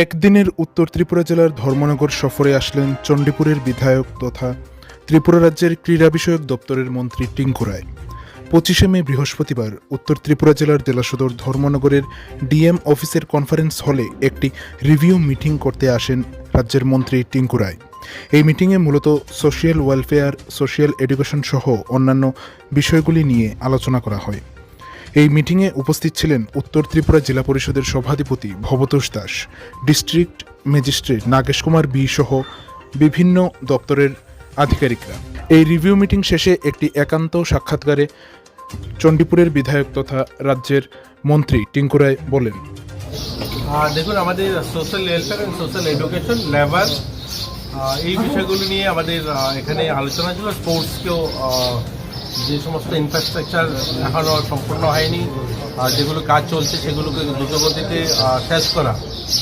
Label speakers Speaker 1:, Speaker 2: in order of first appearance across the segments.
Speaker 1: একদিনের উত্তর ত্রিপুরা জেলার ধর্মনগর সফরে আসলেন চণ্ডীপুরের বিধায়ক তথা ত্রিপুরা রাজ্যের ক্রীড়া বিষয়ক দপ্তরের মন্ত্রী টিঙ্কু রায়। পঁচিশে মে বৃহস্পতিবার উত্তর ত্রিপুরা জেলার জেলা সদর ধর্মনগরের ডিএম অফিসের কনফারেন্স হলে একটি রিভিউ মিটিং করতে আসেন রাজ্যের মন্ত্রী টিঙ্কু রায়। এই মিটিংয়ে মূলত সোশিয়াল ওয়েলফেয়ার, সোশিয়াল এডুকেশন সহ অন্যান্য বিষয়গুলি নিয়ে আলোচনা করা হয়। এই মিটিংয়ে উপস্থিত ছিলেন উত্তর ত্রিপুরা জেলা পরিষদের সভাধিপতি Bhabatosh Das, district magistrate Nagesh Kumar B সহ বিভিন্ন দপ্তরের আধিকারিকরা। এই রিভিউ মিটিং শেষে একটি একান্ত সাক্ষাৎকারে চণ্ডীপুরের বিধায়ক তথা রাজ্যের মন্ত্রী টিঙ্কু রায় বলেন
Speaker 2: দেখুন, আমাদের social welfare and social education labour এই বিষয়গুলো নিয়ে আমাদের এখানে আলোচনা ছিল স্পোর্টসকেও যে সমস্ত ইনফ্রাস্ট্রাকচার এখনও সম্পূর্ণ হয়নি যেগুলো কাজ চলছে সেগুলোকে দ্রুতগতিতে শেষ করা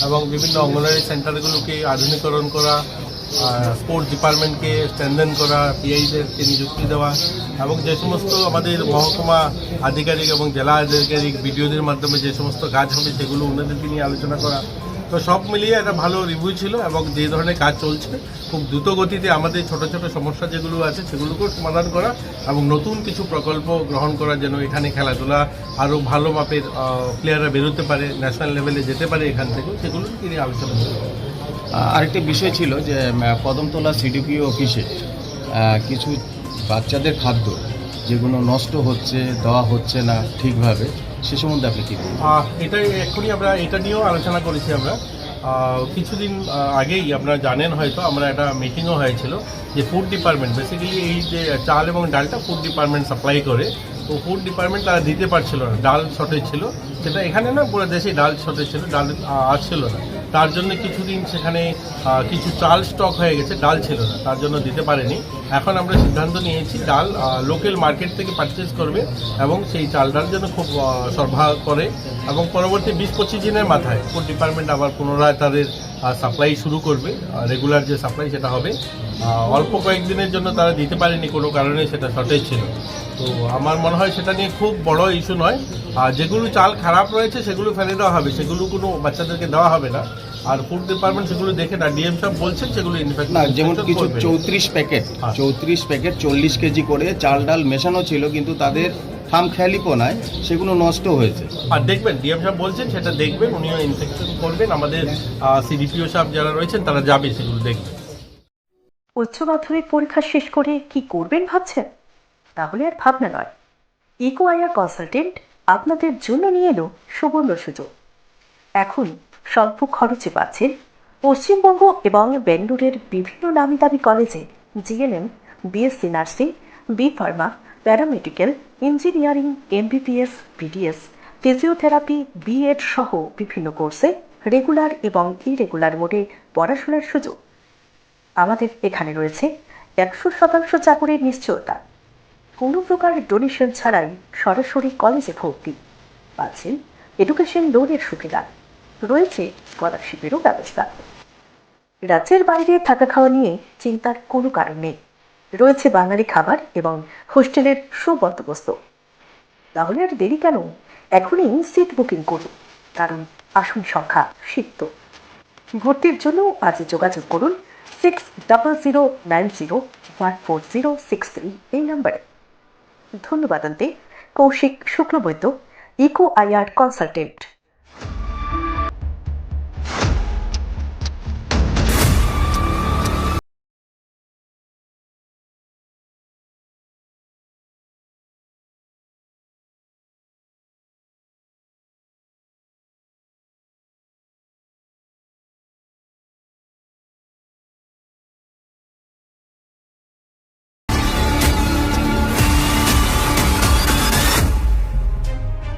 Speaker 2: এবং বিভিন্ন অঙ্গনওয়াড়ি সেন্টারগুলোকে আধুনিকরণ করা স্পোর্টস ডিপার্টমেন্টকে স্ট্রেন্থেন করা পিআইদেরকে নিযুক্তি দেওয়া এবং যে সমস্ত আমাদের মহকুমা আধিকারিক এবং জেলা আধিকারিক, বিডিওদের মাধ্যমে যে সমস্ত কাজ হবে সেগুলো ওনাদেরকে নিয়ে আলোচনা করা। তো সব মিলিয়ে একটা ভালো রিভিউ ছিল এবং যে ধরনের কাজ চলছে খুব দ্রুত গতিতে আমাদের ছোট ছোট সমস্যা যেগুলো আছে সেগুলোকেও সমাধান করা এবং নতুন কিছু প্রকল্প গ্রহণ করা যেন এখানে খেলাধুলা আরও ভালো মাপের প্লেয়াররা বেরোতে পারে ন্যাশনাল লেভেলে যেতে পারে এখান থেকে সেগুলো তিনি আলোচনা করা
Speaker 3: আহ, আরেকটি বিষয় ছিল যে কদমতলা সিডিপিও অফিসে কিছু বাচ্চাদের খাদ্য যেগুলো নষ্ট হচ্ছে দেওয়া হচ্ছে না ঠিকভাবে সে সম্বন্ধে আপনি কী
Speaker 2: আহ, এটা এক্ষুনি আমরা এটা নিয়েও আলোচনা করেছি আমরা। কিছুদিন আগেই আপনারা জানেন হয়তো আমরা একটা মিটিংও হয়েছিল যে ফুড ডিপার্টমেন্ট বেসিক্যালি এই যে চাল এবং ডালটা ফুড ডিপার্টমেন্ট সাপ্লাই করে তো ফুড ডিপার্টমেন্ট তারা দিতে পারছিল না। ডাল শর্টেজ ছিল। সেটা এখানে না, পুরো দেশে ডাল শর্টেজ ছিল, ডাল আসছিল না। তার জন্য কিছুদিন সেখানে কিছু চাল স্টক হয়ে গেছে, ডাল ছিল না। তার জন্য দিতে পারেনি। এখন আমরা সিদ্ধান্ত নিয়েছি, ডাল লোকাল মার্কেট থেকে পারচেস করবে এবং সেই চাল ডাল যেন খুব সরবরাহ করে এবং পরবর্তী বিশ পঁচিশ দিনের মাথায় ফুড ডিপার্টমেন্ট আবার পুনরায় তাদের সাপ্লাই শুরু করবে রেগুলার যে সাপ্লাই সেটা হবে। অল্প কয়েকদিনের জন্য তারা দিতে পারেনি কোনো কারণে সেটা শর্টেজ ছিল। তো আমার মনে হয় সেটা নিয়ে খুব বড় ইস্যু নয়। আর যেগুলো চাল খারাপ রয়েছে সেগুলো ফেলে দেওয়া হবে। সেগুলো কোনো বাচ্চাদেরকে দেওয়া হবে না। আর ফুড ডিপার্টমেন্ট সেগুলো দেখে না ডিএম সাহেব বলছেন সেগুলো ইনফেক্ট
Speaker 3: না যেমন কিছু চৌত্রিশ প্যাকেট
Speaker 2: হ্যাঁ।
Speaker 3: চৌত্রিশ প্যাকেট চল্লিশ কেজি করে চাল ডাল মেশানো ছিল কিন্তু তাদের খাম খেয়ালিপনায় সেগুলো নষ্ট হয়েছে।
Speaker 2: আর দেখবেন ডিএম সাহেব বলছেন সেটা দেখবেন উনিও ইনফেকশন করবেন আমাদের সিডিপিও সাহেব যারা রয়েছেন তারা যাবে সেগুলো দেখবেন।
Speaker 4: উচ্চ মাধ্যমিক পরীক্ষা শেষ করে কি করবেন ভাবছেন? তাহলে আর ভাবনা নয়। ইকো আইয়ার কনসালটেন্ট আপনাদের জন্য নিয়ে এলো সুবর্ণ সুযোগ। এখন স্বল্প খরচে পাচ্ছেন পশ্চিমবঙ্গ এবং বেঙ্গলোরের বিভিন্ন নামি দামি কলেজে GNM BSc nursing B pharma paramedical engineering, MBBS, BDS, physiotherapy, BEd সহ বিভিন্ন কোর্সে রেগুলার এবং ইরেগুলার মোডে পড়াশোনার সুযোগ। আমাদের এখানে রয়েছে একশো শতাংশ চাকরির নিশ্চয়তা। কোনো প্রকার ডোনেশন ছাড়াই সরাসরি কলেজে ভর্তি পাচ্ছেন এডুকেশন লোনের সুবিধা। রয়েছে স্কলারশিপেরও ব্যবস্থা। রাজ্যের বাইরে থাকা খাওয়া নিয়ে চিন্তার কোনো কারণ নেই। রয়েছে বাঙালি খাবার এবং হোস্টেলের সুবন্দোবস্ত। তাহলে আর দেরি কেন? এখনই সিট বুকিং করুন, কারণ আসন সংখ্যা সিদ্ধ ভর্তির জন্য আজ যোগাযোগ করুন six double zero nine zero one four zero six three এই নম্বরে ধন্যবাদ আনতে Koushik Shuklabaidya eco IR consultant